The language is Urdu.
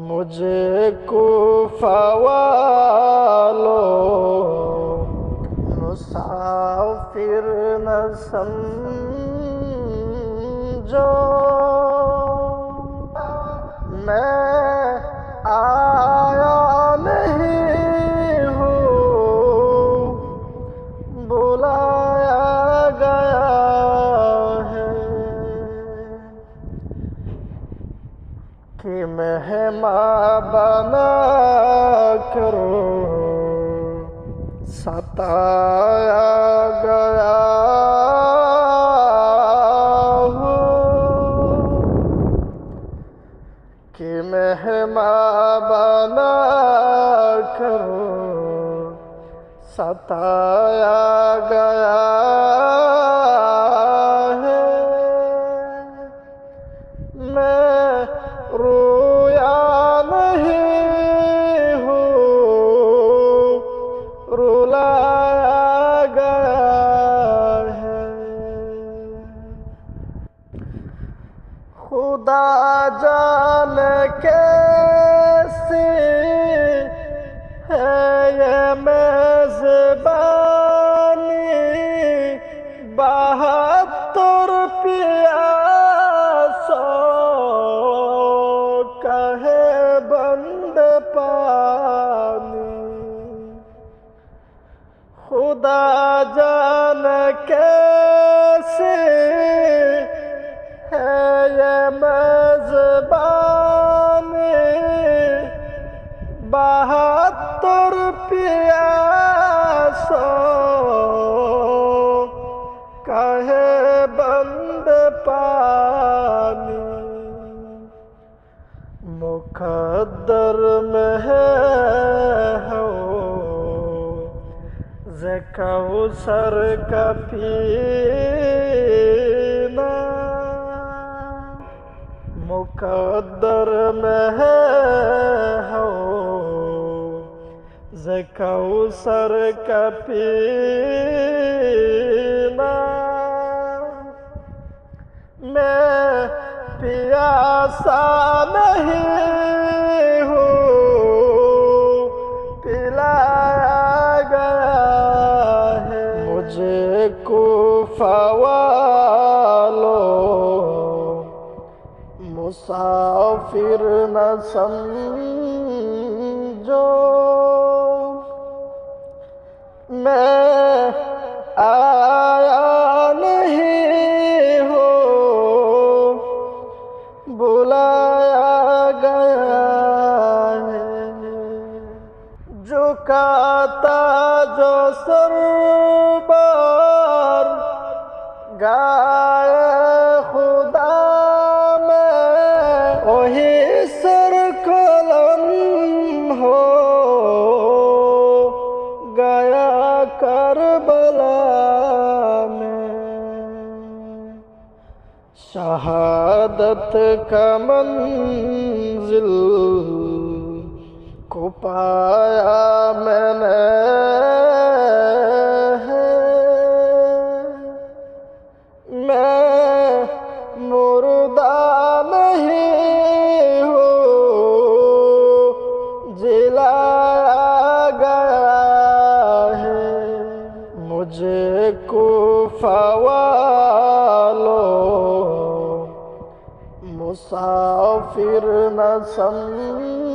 مجھے کوفہ والو مسافر نہ سمجھو۔ میں کہ مہماں بنا کرو۔ ستایا گیا ہوں کہ بنا کرو۔ ستایا گیا رویا نہیں ہوں رلایا گیا ہے۔ خدا جان کیسی ہے یہ میزبانی کیسے ہے یہ میزبانی بہتر پیاسو کہے بند پانی مقدر میں ہے ہو زکوثر کا پینا۔ مقدر میں ہے ہو زکوثر کا پینا۔ میں پیاسا نہیں۔ مسافر نہ سمجھو۔ میں آیا نہیں ہوں بلایا گیا ہے۔ جھکاتا جو سر بار گائے سر قلم ہو گیا کربلا میں۔ شہادت کا منزل کو پایا لایا گیا ہے۔ مجھے کوفہ والو مسافر نہ سمجھو۔